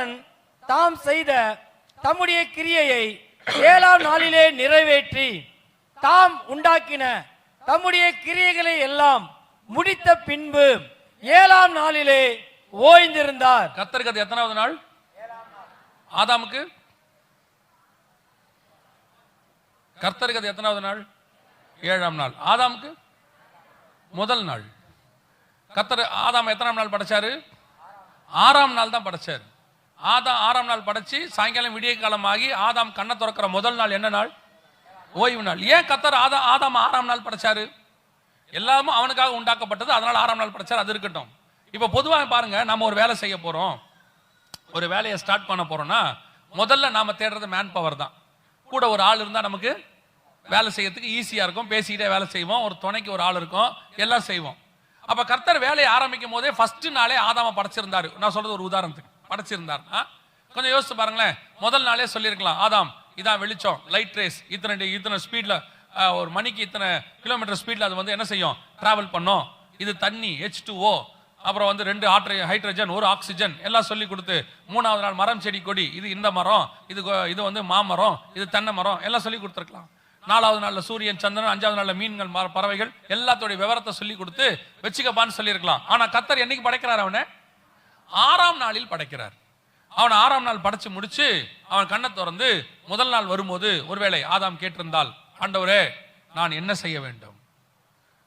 தேவன் தாம் செய்த தம்முடைய கிரியையை ஏழாம் நாளிலே நிறைவேற்றி தாம் உண்டாக்கின தம்முடைய கிரியைகளை எல்லாம் முடித்த பின்பு ஏழாம் நாளிலே ஓய்ந்திருந்தார். கத்தருக்கு அது எத்தனாவது நாள்? ஆதாமுக்கு? கர்த்தருக்கு அது எத்தனாவது நாள்? ஏழாம் நாள். ஆதாமுக்கு? முதல் நாள். கத்தர் ஆதாம் எத்தனாம் நாள் படைச்சாரு? ஆறாம் நாள் தான் படைச்சாரு. ஆதாம் ஆறாம் நாள் படைச்சு சாயங்காலம் விடிய காலம் ஆகி ஆதாம் கண்ணை திறக்கிற முதல் நாள் என்ன நாள்? ஓய்வு நாள். ஏன் கத்தர் ஆதா ஆதாம் ஆறாம் நாள் படைச்சாரு? எல்லாமும் அவனுக்காக உண்டாக்கப்பட்டது. அதனால் ஆறாம் நாள் படைச்சாரு. அது இருக்கட்டும். இப்போ பொதுவாக பாருங்க நம்ம ஒரு வேலை செய்ய போகிறோம் ஒரு வேலையை ஸ்டார்ட் பண்ண போகிறோம்னா முதல்ல நாம் தேடுறது மேன் பவர் தான். கூட ஒரு ஆள் இருந்தால் நமக்கு வேலை செய்யறதுக்கு ஈஸியாக இருக்கும். பேசிக்கிட்டே வேலை செய்வோம். ஒரு துணைக்கு ஒரு ஆள் இருக்கும். எல்லாம் செய்வோம். அப்போ கர்த்தர் வேலையை ஆரம்பிக்கும் போதே ஃபஸ்ட்டு நாளே ஆதாம படைச்சிருந்தாரு. நான் சொல்கிறது ஒரு உதாரணத்துக்கு. படைச்சிருந்தார்னா கொஞ்சம் யோசிச்சு பாருங்களேன். முதல் நாளே சொல்லியிருக்கலாம் ஆதாம் இதான் வெளிச்சம் லைட் ரேஸ் இத்தனை இத்தனை ஸ்பீடில் ஒரு மணிக்கு இத்தனை கிலோமீட்டர் ஸ்பீடில் அது வந்து என்ன செய்யும்? ட்ராவல் பண்ணும். இது தண்ணி ஹெச் டூ ஓ அப்புறம் வந்து ரெண்டு ஆட்ரை ஹைட்ரஜன் ஒரு ஆக்சிஜன் எல்லாம் சொல்லி கொடுத்து மூணாவது நாள் மரம் செடி கொடி. இது இந்த மரம் இது இது வந்து மாமரம் இது தென்னை மரம். எல்லாம் சொல்லி கொடுத்துருக்கலாம். நாலாவது நாளில் சூரியன் சந்திரன் அஞ்சாவது நாளில் மீன்கள் மர- பறவைகள் எல்லாத்தோடைய விவரத்தை சொல்லி கொடுத்து வச்சுக்கப்பான்னு சொல்லியிருக்கலாம். ஆனால் கத்தர் என்னைக்கு படைக்கிறார் அவனை? ஆறாம் நாளில் படைக்கிறார். அவன் ஆறாம் நாள் படைச்சு முடிச்சு அவன் கண்ணை திறந்து முதல் நாள் வரும்போது ஒருவேளை ஆதாம் கேட்டிருந்தால் ஆண்டவரே நான் என்ன செய்ய வேண்டும்?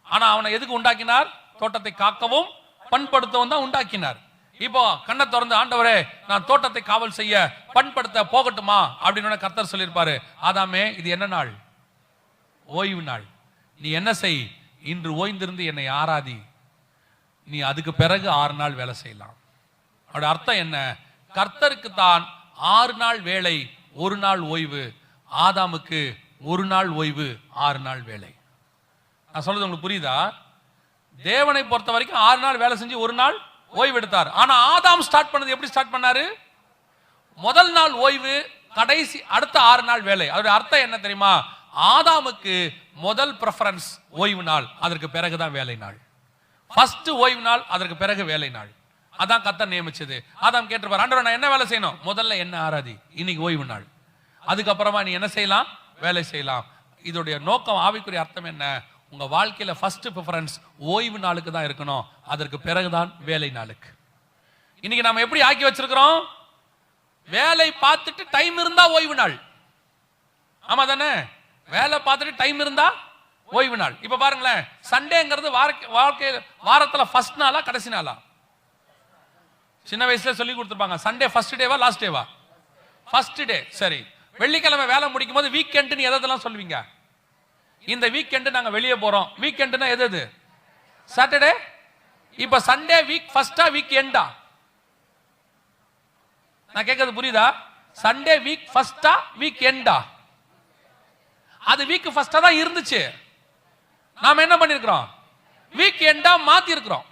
ஆனா அவனை எதுக்கு உண்டாக்கினார்? தோட்டத்தை காக்கவும் பண்படுத்தவும் தான் உண்டாக்கினார். இப்போ கண்ணை திறந்து ஆண்டவரே நான் தோட்டத்தை காவல் செய்ய பண்படுத்த போகட்டுமா? அப்படின்னு கர்த்தர் சொல்லியிருப்பாரு. ஆதாமே இது என்ன நாள்? ஓய்வு நாள். நீ என்ன செய்? இன்று ஓய்ந்திருந்து என்னை ஆராதி. நீ அதுக்கு பிறகு ஆறு நாள் வேலை செய்யலாம். அதோட அர்த்தம் என்ன? கர்த்தருக்கு தான் ஆறு நாள் வேலை ஒரு நாள் ஓய்வு. ஆதாமுக்கு ஒரு நாள் ஓய்வு ஆறு நாள் வேலை. நான் சொல்றது உங்களுக்கு புரியுதா? தேவனை பொறுத்த வரைக்கும் ஆறு நாள் வேலை செஞ்சு ஒரு நாள் ஓய்வு எடுத்தார். ஆனா ஆதாம் ஸ்டார்ட் பண்ணது எப்படி ஸ்டார்ட் பண்ணாரு? முதல் நாள் ஓய்வு கடைசி அடுத்த ஆறு நாள் வேலை. அதோட அர்த்தம் என்ன தெரியுமா? ஆதாமுக்கு முதல் ப்ரெஃபரன்ஸ் ஓய்வு நாள் அதற்கு பிறகுதான் வேலை நாள். ஃபர்ஸ்ட் ஓய்வு நாள் அதற்கு பிறகு வேலை நாள். அதான் கத்த நியமிச்சது. ஆதாம் கேட்டிருப்பார் ஆண்டவர் நான் என்ன வேலை செய்யணும்? முதல்ல என்ன ஆராதி? இன்னைக்கு ஓய்வு நாள். அதுக்கப்புறமா நீ என்ன செய்யலாம்? வேலை செய்யலாம். இதோடைய நோக்கம் ஆவிக்குரிய அர்த்தம் என்ன? உங்க வாழ்க்கையில ஃபர்ஸ்ட் ப்ரிஃபரன்ஸ் ஓய்வு நாளுக்கு தான் இருக்கணும். அதற்கு பிறகுதான் வேலை நாளுக்கு. இன்னைக்கு நாம எப்படி ஆக்கி வச்சிருக்கிறோம்? வேலை பார்த்துட்டு டைம் இருந்தா ஓய்வு நாள். ஆமா தானே? வேலை பார்த்துட்டு டைம் இருந்தா ஓய்வு நாள். இப்ப பாருங்களேன் சண்டேங்கிறது வாழ்க்கை வாழ்க்கை வாரத்துல ஃபர்ஸ்ட் நாளா கடைசி நாளா? சின்ன வயசுல சொல்லி கொடுத்துருப்பாங்க. சண்டே ஃபர்ஸ்ட் டேவா லாஸ்ட் டேவா ஃபர்ஸ்ட் டே சரி. வெள்ளிக்கிழமை வேலை முடிக்கும் போது வீக்கெண்டு நீ எதெல்லாம் சொல்லுவீங்க? இந்த வீக்கெண்டு நாங்க வெளியே போறோம். வீக்கெண்டுனா எது எது? சாட்டர்டே இப்ப சண்டே வீக் ஃபர்ஸ்டா வீக் எண்டா நான் கேட்கறது புரியுதா? சண்டே வீக் ஃபர்ஸ்டா வீக் எண்டா அது வீக் ஃபர்ஸ்டா தான் இருந்துச்சு. நாம என்ன பண்ணிருக்கிறோம்? வீக் எண்டா மாத்தி இருக்கிறோம்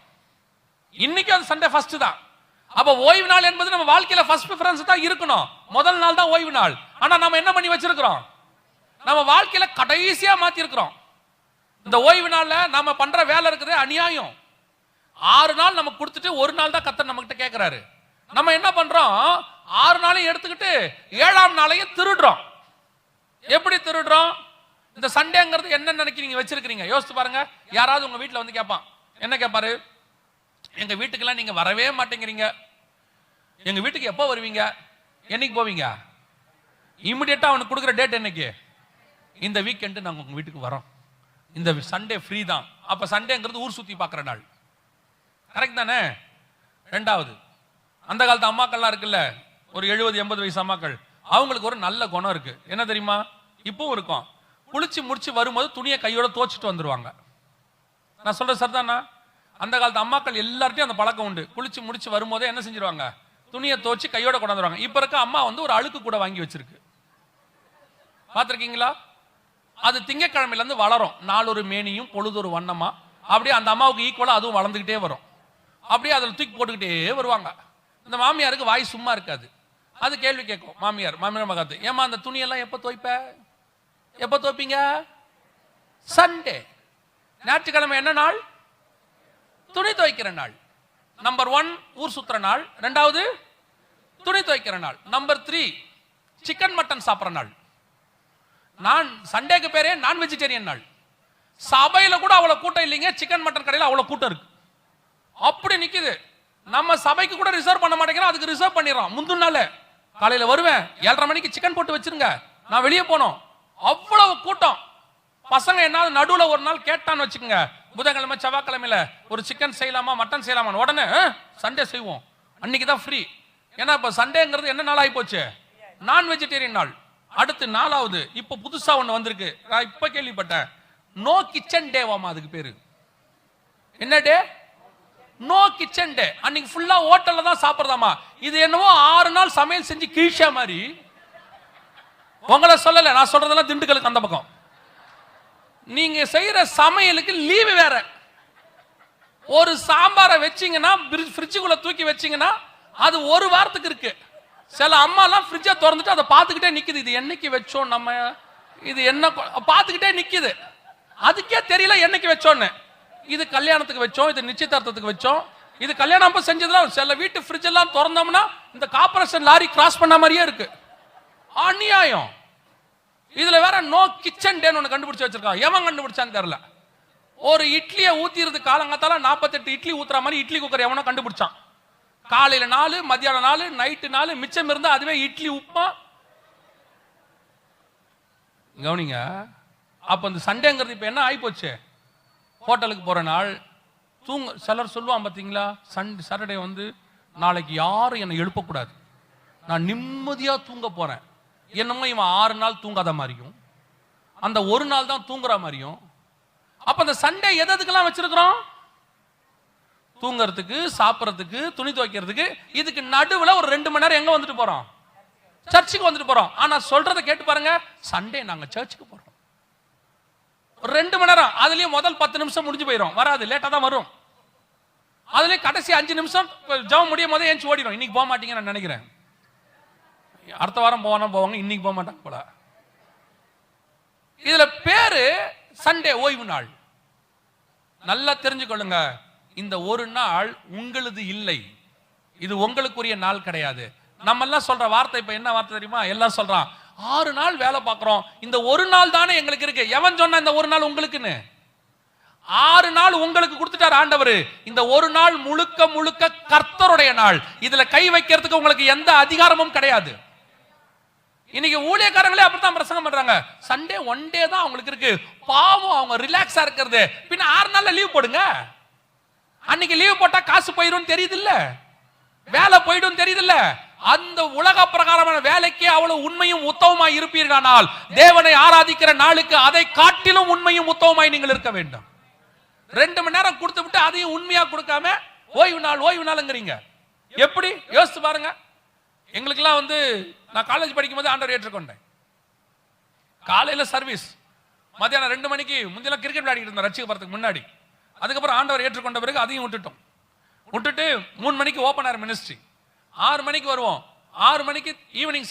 இன்னைக்கு அது சண்டே ஃபர்ஸ்ட் தான். அப்ப ஓய்வு நாள் என்பது நம்ம வாழ்க்கையில ஃபர்ஸ்ட் ப்ரிஃபரன்ஸ் தான் இருக்கணும். முதல் நாள் தான் ஓய்வு நாள். ஆனா நம்ம என்ன பண்ணி வச்சிருக்கிறோம்? நம்ம வாழ்க்கையில கடைசியா மாத்தி இருக்கிறோம் இந்த ஓய்வு நாள்ல நம்ம பண்ற வேலை இருக்குது அநியாயம். ஆறு நாள் நம்ம கொடுத்துட்டு ஒரு நாள் தான் கத்தர் நம்ம கிட்ட கேட்கிறாரு நம்ம என்ன பண்றோம்? ஆறு நாளையும் எடுத்துக்கிட்டு ஏழாம் நாளையும் திருடுறோம். எப்படி திருடுறோம்? இந்த சண்டேங்கிறது என்ன நினைக்கிறீங்க வச்சிருக்கிறீங்க. யோசிச்சு பாருங்க. யாராவது உங்க வீட்டில் வந்து கேட்பான் என்ன கேட்பாரு எங்க வீட்டுக்கெல்லாம் நீங்க வரவே மாட்டேங்கிறீங்க. எங்க வீட்டுக்கு எப்போ வருவீங்க? என்னைக்கு போவீங்க? இமிடியட்டா அவனுக்கு கொடுக்குற டேட் என்னைக்கு? இந்த வீக்கெண்டு நாங்க உங்க வீட்டுக்கு வரோம். இந்த சண்டே ஃப்ரீ தான். அப்ப சண்டேங்கிறது ஊர் சுத்தி பார்க்குற நாள். கரெக்ட் தானே? ரெண்டாவது அந்த காலத்து அம்மாக்கள்லாம் இருக்குல்ல ஒரு எழுபது எண்பது வயசு அம்மாக்கள் அவங்களுக்கு ஒரு நல்ல குணம் இருக்கு. என்ன தெரியுமா? இப்பவும் இருக்கும். குளிச்சு முடிச்சு வரும்போது துணியை கையோட தோச்சிட்டு வந்துருவாங்க. நான் சொல்றேன் சார் தானா அந்த காலத்து அம்மாக்கள் எல்லார்ட்டையும் அந்த பழக்கம் உண்டு. குளிச்சு முடிச்சு வரும்போதே என்ன செஞ்சிருவாங்க? துணியை துவச்சி கையோட கொண்டாந்துருவாங்க இப்ப இருக்க அம்மா வந்து ஒரு அழுக்கு கூட வாங்கி வச்சிருக்கு. பார்த்துருக்கீங்களா? அது திங்கக்கிழமையில இருந்து வளரும். நாலொரு மேனியும் பொழுதொரு வண்ணமா. அப்படியே அந்த அம்மாவுக்கு ஈக்குவலா அதுவும் வளர்ந்துகிட்டே வரும். அப்படியே அதில் தூக்கி போட்டுக்கிட்டே வருவாங்க. இந்த மாமியாருக்கு வாய் சும்மா இருக்காது. அது கேள்வி கேட்கும். மாமியார் மாமியார் மகாத்து ஏமா அந்த துணியெல்லாம் எப்போ துவைப்ப? எப்போ துவைப்பீங்க? சண்டே ஞாயிற்றுக்கிழமை என்ன நாள்? துணி துவைக்கிற நாள். நம்பர் ஒன் ஊர் சுத்துற நாள். ரெண்டாவது துணி துவைக்கிற நாள். நம்பர் த்ரீ சிக்கன் மட்டன் சாப்பிட்ற நாள். நான் சண்டேக்கு பேரே நான் வெஜிடேரியன் நாள். சபையில் கூட அவ்வளோ கூட்டம் இல்லைங்க. சிக்கன் மட்டன் கடையில் அவ்வளோ கூட்டம் இருக்கு. அப்படி நிற்குது நம்ம சபைக்கு கூட ரிசர்வ் பண்ண மாட்டேங்கிறோம். அதுக்கு ரிசர்வ் பண்ணிடுறோம். முந்தின நாள் காலையில் வருவேன். ஏழரை மணிக்கு சிக்கன் போட்டு வச்சிருங்க. நான் வெளியே போனோம். அவ்வளவு கூட்டம். பசங்க என்ன நடுவில் ஒரு நாள் கேட்டான்னு வச்சுக்கோங்க. புதன்கிழமை செவ்வாய்க்கிழமையில ஒரு சிக்கன் செய்யலாமா மட்டன் செய்யலாமா உடனே சண்டே செய்வோம். அன்னைக்கு தான் ஃப்ரீ ஏன்னா இப்போ சண்டேங்கிறது என்ன நாள் ஆகி போச்சு நான் வெஜிடேரியன் நாள். அடுத்து நாலாவது இப்போ புதுசாக ஒன்று வந்திருக்கு. நான் இப்போ கேள்விப்பட்டேன். நோ கிச்சன் டேவாமா அதுக்கு பேர். என்ன டே நோ கிச்சன் டே அன்னைக்கு ஃபுல்லாக ஹோட்டல்ல தான் சாப்பிட்றதாமா இது என்னவோ ஆறு நாள் சமையல் செஞ்சு கீழ்ஷா மாதிரி உங்களை சொல்லலை நான் சொல்றதெல்லாம் திண்டுக்கலுக்கு அந்த பக்கம். நீங்க செய்யற சமையலுக்கு லீவு வேற. ஒரு சாம்பாரை வச்சிங்கன்னா ஃப்ரிட்ஜுக்குள்ள தூக்கி வச்சிங்கன்னா அது ஒரு வாரத்துக்கு இருக்கு. சில அம்மாலாம் ஃப்ரிட்ஜை திறந்துட்டு அதை பார்த்துக்கிட்டே நிற்குது இது என்னைக்கு வச்சோம் நம்ம? இது என்ன பார்த்துக்கிட்டே நிற்குது அதுக்கே தெரியல என்னைக்கு வச்சோன்னு இது கல்யாணத்துக்கு வச்சோம் இது நிச்சயதார்த்தத்துக்கு வச்சோம். இது கல்யாணம் அப்போ செஞ்சதுலாம் சில வீட்டு ஃப்ரிட்ஜ் எல்லாம் திறந்தோம்னா இந்த கார்பரேஷன் லாரி கிராஸ் பண்ண மாதிரியே இருக்கு. அநியாயம். இதுல வேற நோ கிச்சன் டேன்னு ஒன்று கண்டுபிடிச்சு வச்சிருக்கான். எவன் கண்டுபிடிச்சான்னு தெரியல. ஒரு இட்லியை ஊத்திறது காலங்காத்தால நாற்பத்தெட்டு இட்லி ஊத்துற மாதிரி இட்லி குக்கர் எவனோ கண்டுபிடிச்சான். காலையில நாலு மத்தியானம் நாலு நைட்டு நாலு மிச்சம் இருந்தா அதுவே இட்லி உப்புமா. கவனிங்க. அப்ப இந்த சண்டேங்கிறது இப்ப என்ன ஆயிப்போச்சு? ஹோட்டலுக்கு போற நாள் தூங்க சிலர் சொல்லுவான் பாத்தீங்களா? சண்டே சாட்டர்டே வந்து நாளைக்கு யாரும் என்னை எழுப்பக்கூடாது. நான் நிம்மதியா தூங்க போறேன். என்னமோ இவன் ஆறு நாள் தூங்காத மாதிரியும் அந்த ஒரு நாள் தான் தூங்குற மாதிரியும். அப்ப அந்த சண்டே எது எதுக்கெல்லாம் வச்சிருக்கிறோம்? தூங்குறதுக்கு சாப்பிட்றதுக்கு துணி துவைக்கிறதுக்கு இதுக்கு நடுவில் ஒரு ரெண்டு மணி நேரம் எங்க வந்துட்டு போறோம்? சர்ச்சுக்கு வந்துட்டு போறோம். ஆனா சொல்றதை கேட்டு பாருங்க சண்டே நாங்க சர்ச்சுக்கு போறோம். ஒரு ரெண்டு மணி நேரம் அதுலயும் முதல் பத்து நிமிஷம் முடிஞ்சு போயிடும் வராது லேட்டா தான் வரும். அதுலயும் கடைசி அஞ்சு நிமிஷம் ஜவம் முடியும் போதே ஏஞ்சி ஓடிடும் இன்னைக்கு போக மாட்டீங்கன்னு நான் நினைக்கிறேன். அடுத்த வாரம் போவானா போவாங்க இன்னைக்கு போக மாட்டாங்க போல. இதுல பேரு சண்டே ஓய்வு நாள். நல்லா தெரிஞ்சுக்கொள்ளுங்க இந்த ஒரு நாள் உங்களது இல்லை. இது உங்களுக்குரிய நாள் கிடையாது. நம்ம எல்லாம் சொல்ற வார்த்தை இப்ப என்ன வார்த்தை தெரியுமா? எல்லாம் சொல்றான் ஆறு நாள் வேலை பார்க்குறோம். இந்த ஒரு நாள் தானே எங்களுக்கு இருக்கு. எவன் சொன்னா இந்த ஒரு நாள் உங்களுக்குன்னு? ஆறு நாள் உங்களுக்கு கொடுத்துட்டார் ஆண்டவர். இந்த ஒரு நாள் முழுக்க முழுக்க கர்த்தருடைய நாள். இதுல கை வைக்கிறதுக்கு உங்களுக்கு எந்த அதிகாரமும் கிடையாது. இன்னைக்கு ஊழியக்காரங்களே அப்படித்தான் பிரசங்கம் பண்றாங்க. சண்டே ஒன் டே தான் அவங்களுக்கு இருக்கு. பாவம் அவங்க ரிலாக்ஸா இருக்கிறது. பின்ன ஆறு நாள்ல லீவ் போடுங்க. அன்னைக்கு லீவ் போட்டா காசு போயிடும் தெரியுது இல்ல வேலை போயிடும் தெரியுது இல்ல அந்த உலக பிரகாரமான வேலைக்கு அவ்வளவு உண்மையும் உத்தவமாய் இருப்பீர்களானால் தேவனை ஆராதிக்கிற நாளுக்கு அதை காட்டிலும் உண்மையும் உத்தவமாய் நீங்கள் இருக்க வேண்டும். ரெண்டு மணி நேரம் கொடுத்து விட்டு அதையும் உண்மையா கொடுக்காம ஓய்வு நாள் ஓய்வு நாளுங்கிறீங்க. எப்படி? யோசித்து பாருங்க. எங்களுக்கெல்லாம் வந்து நான் காலேஜ் படிக்கும்போது ஆண்டவர் ஏற்றுக்கொண்டேன் காலையில் சர்வீஸ் மத்தியானம் ரெண்டு மணிக்கு முந்தியெல்லாம் கிரிக்கெட் விளையாடிட்டு இருந்தோம் ரசிக்கப்படுறதுக்கு முன்னாடி. அதுக்கப்புறம் ஆண்டவர் ஏற்றுக்கொண்ட பிறகு அதையும் விட்டுட்டோம். விட்டுட்டு மூணு மணிக்கு ஓப்பன் ஏர் மினிஸ்ட்ரி ஆறு மணிக்கு வருவோம். ஆறு மணிக்கு ஈவினிங்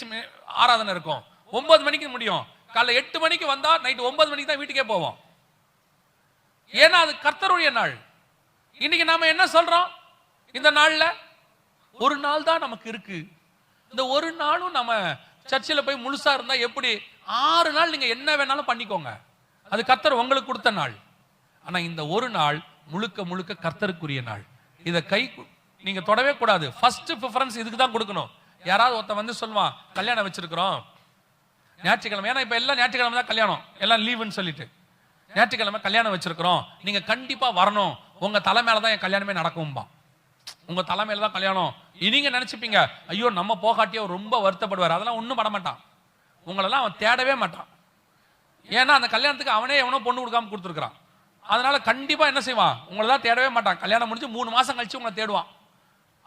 ஆராதனை இருக்கும். ஒன்பது மணிக்கு முடியும். காலைல எட்டு மணிக்கு வந்தா நைட்டு ஒன்பது மணிக்கு தான் வீட்டுக்கே போவோம். ஏன்னா அது கர்த்தருடைய நாள். இன்னைக்கு நாம என்ன சொல்றோம்? இந்த நாள்ல ஒரு நாள் தான் நமக்கு இருக்கு. இந்த ஒரு நாளும் நம்ம சர்ச்சில் போய் முழுசா இருந்தா எப்படி? ஆறு நாள் நீங்க என்ன வேணாலும் பண்ணிக்கோங்க. அது கர்த்தர் உங்களுக்கு கொடுத்த நாள். ஆனா இந்த ஒரு நாள் முழுக்க முழுக்க கர்த்தருக்குரிய நாள். இதை கை நீங்க தொடவே கூடாது. ஃபர்ஸ்ட் ப்ரிஃபரன்ஸ் இதுக்கு தான் கொடுக்கணும். யாராவது ஒருத்தன் வந்து சொல்லுவான் கல்யாணம் வச்சிருக்கிறோம். ஞாயிற்றுக்கிழமை ஏன்னா இப்ப எல்லாம் ஞாயிற்றுக்கிழமை தான் கல்யாணம். எல்லாம் லீவுன்னு சொல்லிட்டு. ஞாயிற்றுக்கிழமை கல்யாணம் வச்சிருக்கிறோம். நீங்க கண்டிப்பா வரணும். உங்க தலை மேல தான் என் கல்யாணமே நடக்கும்பா உங்க தலைமையில தான் கல்யாணம். நீங்க நினைச்சுப்பீங்க ஐயோ நம்ம போகாட்டியோ ரொம்ப வருத்தப்படுவார். அதெல்லாம் ஒண்ணும் பட மாட்டான். உங்களெல்லாம் அவன் தேடவே மாட்டான். ஏன்னா அந்த கல்யாணத்துக்கு அவனே எவனோ பொண்ணு கொடுக்காம கொடுத்துருக்கான் அதனால கண்டிப்பா என்ன செய்வான்? உங்களை தான் தேடவே மாட்டான். கல்யாணம் முடிஞ்சு மூணு மாசம் கழிச்சு உங்களை தேடுவான்.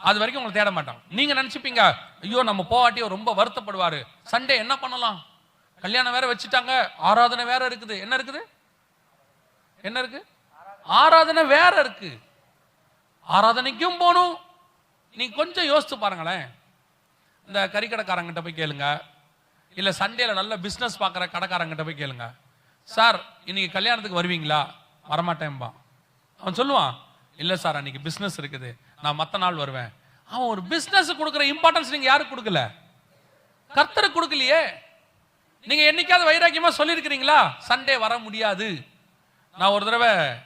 அது வரைக்கும் உங்களை தேட மாட்டான். நீங்க நினைச்சுப்பீங்க ஐயோ நம்ம போகாட்டியோ ரொம்ப வருத்தப்படுவாரு. சண்டே என்ன பண்ணலாம்? கல்யாணம் வேற வச்சுட்டாங்க ஆராதனை வேற இருக்குது. என்ன இருக்குது? என்ன இருக்கு? ஆராதனை வேற இருக்கு. ஆராதனைக்கும் போகணும். நீ கொஞ்சம் யோசித்து பாருங்களேன். இந்த கறிக்கடைக்காரங்கிட்ட போய் கேளுங்க. இல்லை சண்டேல நல்ல பிஸ்னஸ் பார்க்குற கடைக்காரங்கிட்ட போய் கேளுங்க. சார் இன்னைக்கு கல்யாணத்துக்கு வருவீங்களா? வரமாட்டேன்பா. அவன் சொல்லுவான் இல்லை சார் அன்னைக்கு பிஸ்னஸ் இருக்குது. நான் மற்ற நாள் வருவேன். அவன் ஒரு பிஸ்னஸ் கொடுக்குற இம்பார்ட்டன்ஸ் நீங்கள் யாருக்கு கொடுக்கல? கர்த்தருக்கு கொடுக்கலையே. நீங்க என்னைக்காவது வைராக்கியமா சொல்லியிருக்கிறீங்களா? சண்டே வர முடியாது. நான் ஒரு தடவை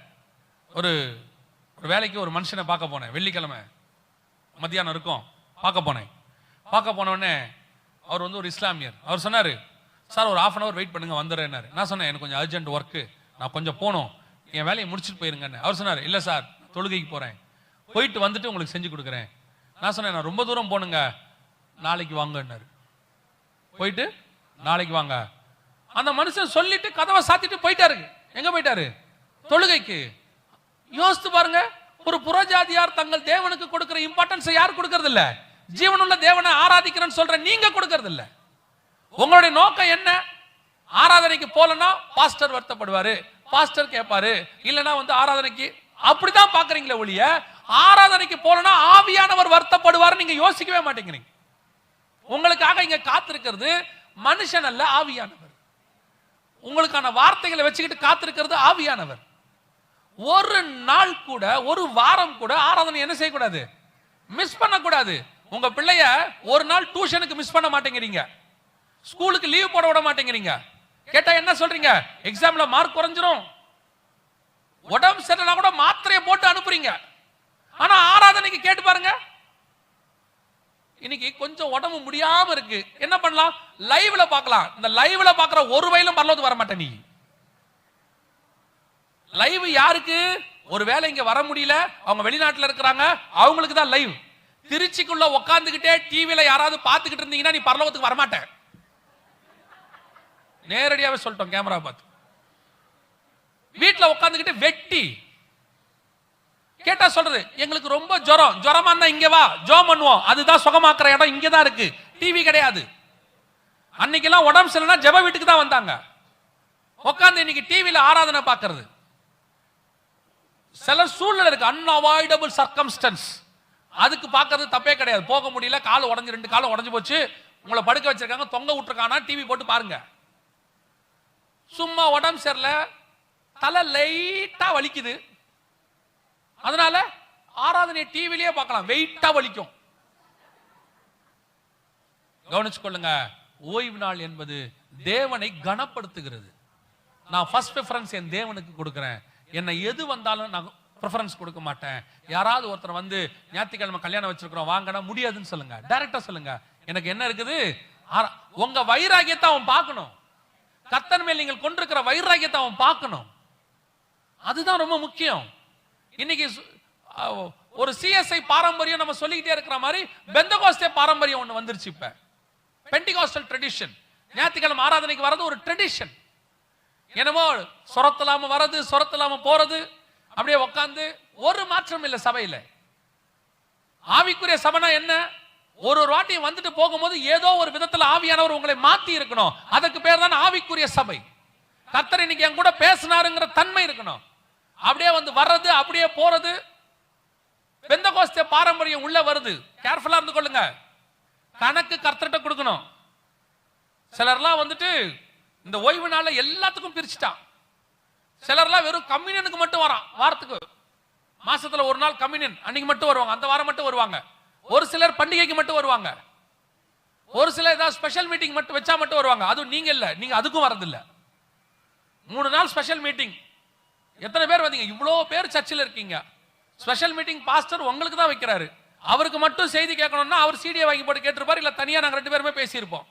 ஒரு ஒரு வேலைக்கு ஒரு மனுஷனை பார்க்க போனேன். வெள்ளிக்கிழமை. மத்தியானம் இருக்கும். பார்க்க போனேன். பார்க்க போன அவர் வந்து ஒரு இஸ்லாமியர். அவர் சொன்னார் சார் ஒரு ஆஃப் அன் அவர் வெயிட் பண்ணுங்க வந்துடுறேன்னாரு. நான் சொன்னேன் எனக்கு கொஞ்சம் அர்ஜென்ட் ஒர்க்கு நான் கொஞ்சம் போகணும். என் வேலையை முடிச்சுட்டு போயிருங்கன்னு. அவர் சொன்னார் இல்லை சார் தொழுகைக்கு போகிறேன் போயிட்டு வந்துட்டு உங்களுக்கு செஞ்சு கொடுக்குறேன். நான் சொன்னேன் நான் ரொம்ப தூரம் போகணுங்க. நாளைக்கு வாங்கன்னாரு. போயிட்டு நாளைக்கு வாங்க. அந்த மனுஷன் சொல்லிட்டு கதவை சாத்திட்டு போயிட்டாரு. எங்க போயிட்டாரு? தொழுகைக்கு. யோசித்து பாருங்க ஒரு புறஜாதியார் தங்கள் தேவனுக்கு கொடுக்கிற இம்பார்ட்டன்ஸ் யார் கொடுக்கறது இல்ல ஜீவனுள்ள தேவனை ஆராதிக்கிறேன்னு சொல்ற நீங்க கொடுக்கறது இல்ல உங்களுடைய நோக்கம் என்ன? ஆராதனைக்கு போலனா பாஸ்டர் வருத்தப்படுவாரு. பாஸ்டர் கேட்பாரு இல்லனா வந்து ஆராதனைக்கு அப்படிதான் பாக்குறீங்களே ஒழிய ஆராதனைக்கு போலனா ஆவியானவர் வருத்தப்படுவார் நீங்க யோசிக்கவே மாட்டேங்கிறீங்க. உங்களுக்காக இங்க காத்திருக்கிறது மனுஷன் அல்ல ஆவியானவர். உங்களுக்கான வார்த்தைகளை வச்சுக்கிட்டு காத்திருக்கிறது ஆவியானவர். ஒரு நாள் கூட ஒரு வாரம் கூட ஆராதனை என்ன செய்யக்கூடாது? மிஸ் பண்ணக்கூடாது. உங்க பிள்ளைய ஒரு நாள் டியூஷனுக்கு மிஸ் பண்ண மாட்டேங்கிறீங்க. ஸ்கூலுக்கு லீவ் போட விட மாட்டேங்கிறீங்க. கேட்டா என்ன சொல்றீங்க? எக்ஸாம்ல மார்க் குறைஞ்சிரும். உடம்பு சரியில்லைனா கூட மாத்திரையை போட்டு அனுப்புறீங்க. ஆனா ஆராதனைக்கு கேட்டு பாருங்க. இன்னைக்கு கொஞ்சம் உடம்பு முடியாம இருக்கு. என்ன பண்ணலாம்? லைவ்ல பார்க்கலாம். இந்த லைவ்ல பார்க்குற ஒரு வயலும் பரலோத்து வர மாட்டேன் நீ. லைவ் யாருக்கு? ஒரு வேளை இங்க வர முடியல அவங்க வெளிநாட்டுல இருக்கிறாங்க அவங்களுக்கு தான் லைவ் திருச்சிக்குள்ள உட்காந்துக்கிட்டே டிவியில யாராவது பார்த்துக்கிட்டு இருந்தீங்கன்னா நீ பரலோகத்துக்கு வரமாட்டேன் நேரடியாவே சொல்லிட்டோம் கேமரா பார்த்து. வீட்டுல உட்காந்துக்கிட்டு வெட்டி. கேட்டா சொல்றது எங்களுக்கு ரொம்ப ஜுரம். ஜுரமா இருந்தா இங்க வா ஜோம் பண்ணுவோம். அதுதான் சுகமாக்குற இடம் இங்க தான் இருக்கு. டிவி கிடையாது. அன்னைக்கெல்லாம் உடம்பு சரியில்லைன்னா ஜெப வீட்டுக்கு தான் வந்தாங்க. உட்காந்து இன்னைக்கு டிவியில ஆராதனை பார்க்கறது. சில சூழ்நிலை இருக்கு. அன்அவாய்டபிள் சர்க்கம்ஸ்டன்ஸ் அதுக்கு பார்க்கறது தப்பே கிடையாது. போக முடியல கால் உடஞ்சு ரெண்டு காலம் உடஞ்சு போச்சு. உங்களை படுக்க வச்சிருக்காங்க தொங்க விட்டுருக்கானா டிவி போட்டு பாருங்க. சும்மா உடம்பு சரியில்லை தலை லைட்டா வலிக்குது. அதனால ஆராதனை டிவிலேயே பார்க்கலாம். வெயிட்டா வலிக்கும். கவனிச்சு கொள்ளுங்க. ஓய்வு நாள் என்பது தேவனை கனப்படுத்துகிறது. நான் ஃபர்ஸ்ட் ப்ரிஃபரன்ஸ் என் தேவனுக்கு கொடுக்குறேன். என்னை எது வந்தாலும் நான் ப்ரிஃபரன்ஸ் கொடுக்க மாட்டேன். யாராவது ஒருத்தர் வந்து ஞாயிற்றுக்கிழமை கல்யாணம் வச்சிருக்கிறோம் வாங்கினா முடியாதுன்னு சொல்லுங்க. டைரக்டா சொல்லுங்க. எனக்கு என்ன இருக்குது? உங்க வைராகியத்தை அவன் பார்க்கணும். கத்தன் மேல் நீங்கள் கொண்டிருக்கிற வைராகியத்தை அவன் பார்க்கணும். அதுதான் ரொம்ப முக்கியம். இன்னைக்கு சு- ஒரு சிஎஸ்ஐ பாரம்பரியம் நம்ம சொல்லிக்கிட்டே இருக்கிற மாதிரி பெந்தகோஸ்டே பாரம்பரியம் ஒன்று வந்துருச்சு இப்ப. பெண்டிகாஸ்டல் ட்ரெடிஷன் ஞாயிற்றுக்கிழமை ஆராதனைக்கு வர்றது ஒரு ட்ரெடிஷன் என்னமோ சொரத்தலாம வர்றது சொரத்தலாம போறது அப்படியே உட்காந்து ஒரு மாற்றம் இல்லை சபையில. ஆவிக்குரிய சபைனா என்ன? ஒரு ஒரு வாட்டியும் வந்துட்டு போகும்போது ஏதோ ஒரு விதத்துல ஆவியானவர் உங்களை மாத்தி இருக்கணும். அதுக்கு பேர் தான் ஆவிக்குரிய சபை. கத்தர் இன்னைக்கு என் கூட பேசினாருங்கிற தன்மை இருக்கணும். அப்படியே வந்து வர்றது அப்படியே போறது. பெந்தகோஸ்தே பாரம்பரியம் உள்ள வருது. கேர்ஃபுல்லா இருந்து கொள்ளுங்க. கணக்கு கர்த்தர்கிட்ட கொடுக்கணும். சிலர்லாம் வந்துட்டு இந்த ஓய்வு நாள்ல எல்லாத்துக்கும் பிரிச்சுட்டான். சிலர்லாம் வெறும் கம்யூனியனுக்கு மட்டும் வரான் வாரத்துக்கு. மாசத்துல ஒரு நாள் கம்யூனியன் அன்னைக்கு மட்டும் வருவாங்க அந்த வாரம் மட்டும் வருவாங்க. ஒரு சிலர் பண்டிகைக்கு மட்டும் வருவாங்க. ஒரு சிலர் ஏதாவது ஸ்பெஷல் மீட்டிங் மட்டும் வச்சா மட்டும் வருவாங்க. அதுவும் நீங்க இல்ல நீங்க அதுக்கும் வரதில்ல மூணு நாள் ஸ்பெஷல் மீட்டிங் எத்தனை பேர் வந்தீங்க? இவ்வளோ பேர் சர்ச்சில் இருக்கீங்க. ஸ்பெஷல் மீட்டிங் பாஸ்டர் உங்களுக்கு தான் வைக்கிறாரு. அவருக்கு மட்டும் செய்தி கேட்கணும்னா அவர் சீடியை வாங்கி போட்டு கேட்டிருப்பார் இல்லை தனியாக நாங்கள் ரெண்டு பேருமே பேசியிருப்போம்.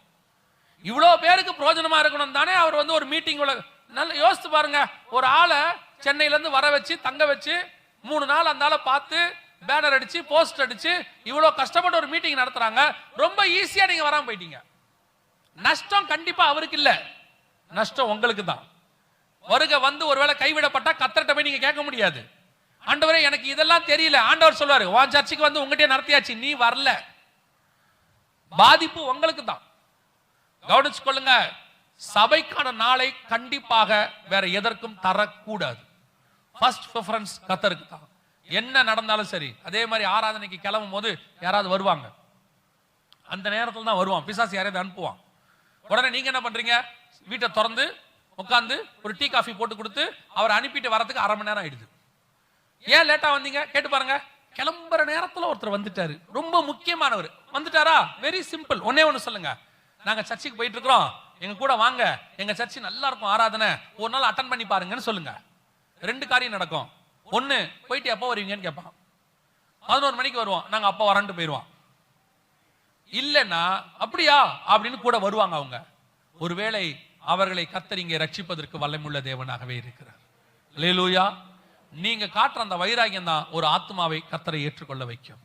இவ்வளோ பேருக்கு பிரோஜனமாக இருக்கணும் தானே? அவர் வந்து ஒரு மீட்டிங் நல்ல யோசித்து பாருங்க. ஒரு ஆளை சென்னையிலேருந்து வர வச்சு தங்க வச்சு மூணு நாள் அந்த ஆளை பார்த்து பேனர் அடிச்சு போஸ்ட் அடிச்சு இவ்வளோ கஷ்டப்பட்டு ஒரு மீட்டிங் நடத்துறாங்க. ரொம்ப ஈஸியாக நீங்கள் வராமல் போயிட்டீங்க. நஷ்டம் கண்டிப்பாக அவருக்கு இல்லை. நஷ்டம் உங்களுக்கு தான். வருக வந்து ஒருவேளை கைவிடப்பட்டா கத்தர்கிட்ட போய் நீங்கள் கேட்க முடியாது. ஆண்டவரே எனக்கு இதெல்லாம் தெரியல. ஆண்டவர் சொல்வாரு உன் சர்ச்சுக்கு வந்து உங்ககிட்ட நடத்தியாச்சு. நீ வரல. பாதிப்பு உங்களுக்கு தான். கவனிச்சு கொள்ளுங்க சபைக்கான நாளை கண்டிப்பாக வேற எதற்கும் தரக்கூடாது. ஃபர்ஸ்ட் ப்ரிஃபரன்ஸ் கத்தருக்கு தான் என்ன நடந்தாலும் சரி அதே மாதிரி ஆராதனைக்கு கிளம்பும் போது யாராவது வருவாங்க. அந்த நேரத்தில் தான் வருவான். பிசாசு யாரையாவது அனுப்புவான். உடனே நீங்க என்ன பண்றீங்க? வீட்டை திறந்து உட்காந்து ஒரு டீ காஃபி போட்டு கொடுத்து அவரை அனுப்பிட்டு வரதுக்கு அரை மணி நேரம் ஆயிடுது. ஏன் லேட்டா வந்தீங்க? கேட்டு பாருங்க. கிளம்புற நேரத்துல ஒருத்தர் வந்துட்டாரு. ரொம்ப முக்கியமானவர். வந்துட்டாரா? வெரி சிம்பிள் ஒன்னே ஒண்ணு சொல்லுங்க. நாங்க சர்ச்சுக்கு போயிட்டு இருக்கிறோம் எங்க கூட வாங்க. எங்க சர்ச்சு நல்லா இருக்கும் ஆராதனை. ஒரு நாள் அட்டன் பண்ணி பாருங்கன்னு சொல்லுங்க. ரெண்டு காரியம் நடக்கும். ஒன்னு போயிட்டு எப்போ வருவீங்கன்னு கேட்பான். பதினோரு மணிக்கு வருவோம். நாங்க அப்போ வரன்ட்டு போயிடுவோம் இல்லைன்னா அப்படியா? அப்படின்னு கூட வருவாங்க அவங்க. ஒருவேளை அவர்களை கர்த்தர் இங்கே ரட்சிப்பதற்கு வல்லமுள்ள தேவனாகவே இருக்கிறார். லேலூயா நீங்க காட்டுற அந்த வைராகியம் தான் ஒரு ஆத்மாவை கத்தரை ஏற்றுக்கொள்ள வைக்கும்.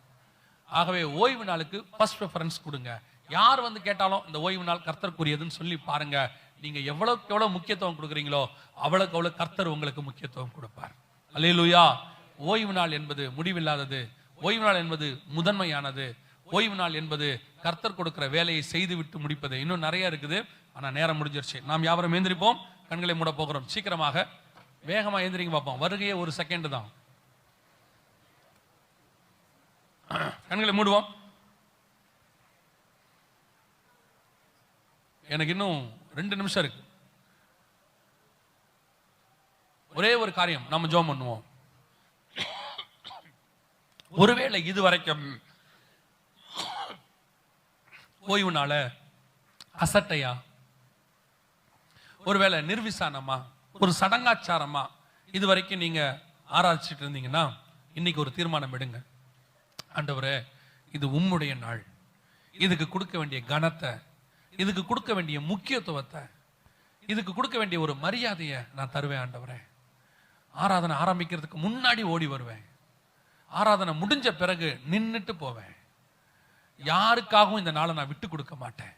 ஆகவே ஓய்வு நாளுக்கு ஃபர்ஸ்ட் ப்ரிஃபரன்ஸ் கொடுங்க. யார் வந்து கேட்டாலும் இந்த ஓய்வு நாள் கர்த்தருக்குரியதுன்னு சொல்லி பாருங்க. நீங்க எவ்வளவுக்கு எவ்வளவு முக்கியத்துவம் கொடுக்குறீங்களோ அவ்வளவுக்கு அவ்வளவு கர்த்தர் உங்களுக்கு முக்கியத்துவம் கொடுப்பார். அல்லேலூயா. ஓய்வு நாள் என்பது முடிவில்லாதது. ஓய்வு நாள் என்பது முதன்மையானது. ஓய்வு நாள் என்பது கர்த்தர் கொடுக்கிற வேலையை செய்து விட்டு முடிப்பது. இன்னும் நிறைய இருக்குது. ஆனா நேரம் முடிஞ்சிருச்சு. நாம் யாவரும் எந்திரிப்போம். கண்களை மூட போகிறோம். சீக்கிரமாக வேகமா எந்திரிங்க பார்ப்போம் வருகையே ஒரு செகண்ட் தான். கண்களை மூடுவோம். எனக்கு இன்னும் ரெண்டு நிமிஷம் இருக்கு. ஒரே ஒரு காரியம் நம்ம ஜோம் பண்ணுவோம். ஒருவேளை இது வரைக்கும் ஓய்வு அசட்டையா? ஒருவேளை நிர்விசானமா? ஒரு சடங்காச்சாரமா? இது வரைக்கும் நீங்க ஆராய்ச்சிட்டு இருந்தீங்கன்னா இன்னைக்கு ஒரு தீர்மானம் எடுங்க. ஆண்டவரே இது உம்முடைய நாள். இதுக்கு கொடுக்க வேண்டிய கனத்தை இதுக்கு கொடுக்க வேண்டிய முக்கியத்துவத்தை இதுக்கு கொடுக்க வேண்டிய ஒரு மரியாதையை நான் தருவேன் ஆண்டவரே. ஆராதனை ஆரம்பிக்கிறதுக்கு முன்னாடி ஓடி வருவேன். ஆராதனை முடிஞ்ச பிறகு நின்றுட்டு போவேன். யாருக்காகவும் இந்த நாளை நான் விட்டு கொடுக்க மாட்டேன்.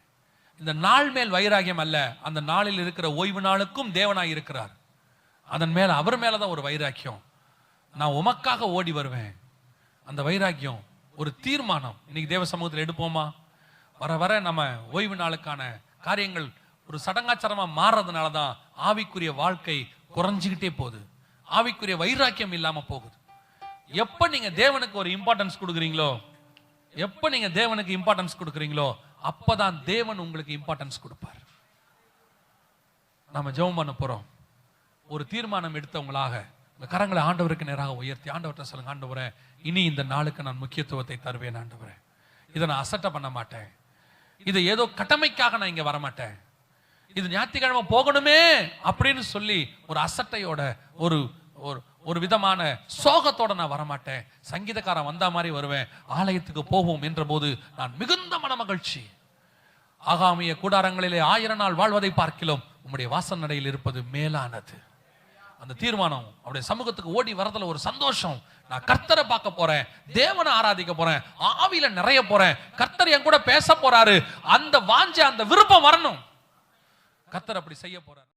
இந்த நாள் மேல் வைராகியம் அல்ல அந்த நாளில் இருக்கிற ஓய்வு நாளுக்கும் தேவனாய் இருக்கிறார். அதன் மேல அவர் மேலதான் ஒரு வைராக்கியம். நான் உமக்காக ஓடி வருவேன். அந்த வைராக்கியம் ஒரு தீர்மானம். இன்னைக்கு தேவ சமூகத்தில் எடுப்போமா? வர வர நம்ம ஓய்வு நாளுக்கான காரியங்கள் ஒரு சடங்காச்சாரமாக மாறுறதுனால தான் ஆவிக்குரிய வாழ்க்கை குறைஞ்சுக்கிட்டே போகுது. ஆவிக்குரிய வைராக்கியம் இல்லாமல் போகுது. எப்போ நீங்கள் தேவனுக்கு ஒரு இம்பார்ட்டன்ஸ் கொடுக்குறீங்களோ எப்போ நீங்கள் தேவனுக்கு இம்பார்ட்டன்ஸ் கொடுக்குறீங்களோ அப்போ தான் தேவன் உங்களுக்கு இம்பார்ட்டன்ஸ் கொடுப்பார். நம்ம ஜெபம் பண்ண போகிறோம் ஒரு தீர்மானம் எடுத்தவங்களாக இந்த கரங்களை ஆண்டவருக்கு நேராக உயர்த்தி ஆண்டவர்கிட்ட சொல்லுங்க ஆண்டவரே இனி இந்த நாளுக்கு நான் முக்கியத்துவத்தை தருவேன் ஆண்டவரே. இதை நான் அசட்டை பண்ண மாட்டேன். இது ஏதோ கடமைக்காக நான் இங்க வரமாட்டேன். இது ஞாயிற்றுக்கிழமை போகணுமே அப்படின்னு சொல்லி ஒரு அசட்டையோட ஒரு ஒரு ஒரு விதமான சோகத்தோட நான் வரமாட்டேன். சங்கீதக்காரன் வந்தா மாதிரி வருவேன். ஆலயத்துக்கு போவோம் என்ற போது நான் மிகுந்த மன மகிழ்ச்சி ஆகாமிய கூடாரங்களிலே ஆயிரம் நாள் வாழ்வதை பார்க்கிலும் உம்முடைய வாசல் நடையில் இருப்பது மேலானது. அந்த தீர்மானம் அவருடைய சமூகத்துக்கு ஓடி வரதுல ஒரு சந்தோஷம். நான் கர்த்தரை பார்க்க போறேன் தேவனை ஆராதிக்க போறேன் ஆவியில நிறைய போறேன். கர்த்தர் என் கூட பேச போறாரு. அந்த வாஞ்ச அந்த விருப்பம் வரணும். கர்த்தர் அப்படி செய்ய போறாரு.